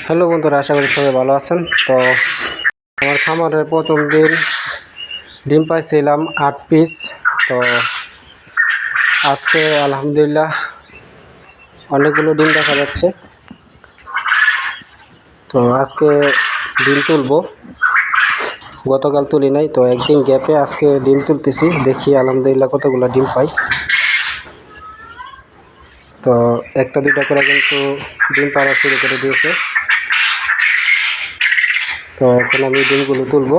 Hello বন্ধুরা, আশা করি সবাই ভালো আছেন। তো আমার খামারের প্রথম দিন ডিম পাইছিলাম আট পিস। তো আজকে আলহামদুলিল্লাহ অনেকগুলো ডিম দেখা যাচ্ছে। তো আজকে ডিম তুলবো। গতকাল তুলি নাই, তো একদিন গ্যাপে আজকে ডিম তুলতেছি, দেখি আলহামদুলিল্লাহ কতগুলো ডিম পাই। তো একটা, দুইটা করে কিন্তু ডিম পাড়া শুরু করে দিয়েছে। তো এখন আমি ডিমগুলো তুলবো।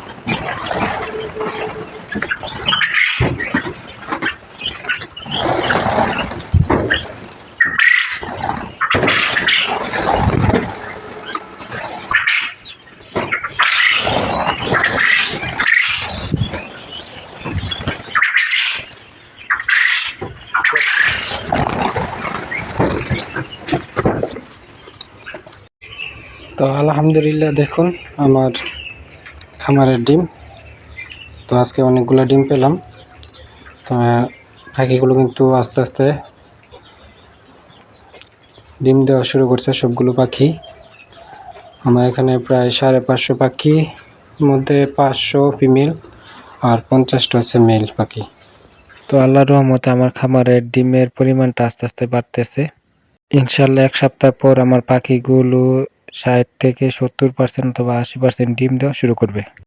তো আলহামদুলিল্লাহ দেখুন, আমার খামারের ডিম। তো আজকে অনেকগুলো ডিম পেলাম। তো পাখিগুলো কিন্তু আস্তে আস্তে ডিম দেওয়া শুরু করছে সবগুলো পাখি। আমার এখানে প্রায় সাড়ে পাঁচশো পাখি, মধ্যে পাঁচশো ফিমেল আর পঞ্চাশটা হচ্ছে মেল পাখি। তো আল্লাহর রহমতে আমার খামারের ডিমের পরিমাণটা আস্তে আস্তে বাড়তেছে। ইনশাল্লাহ এক সপ্তাহ পর আমার পাখিগুলো ষাট থেকে সত্তর পার্সেন্ট অথবা আশি পার্সেন্ট ডিম দেওয়া শুরু করবে।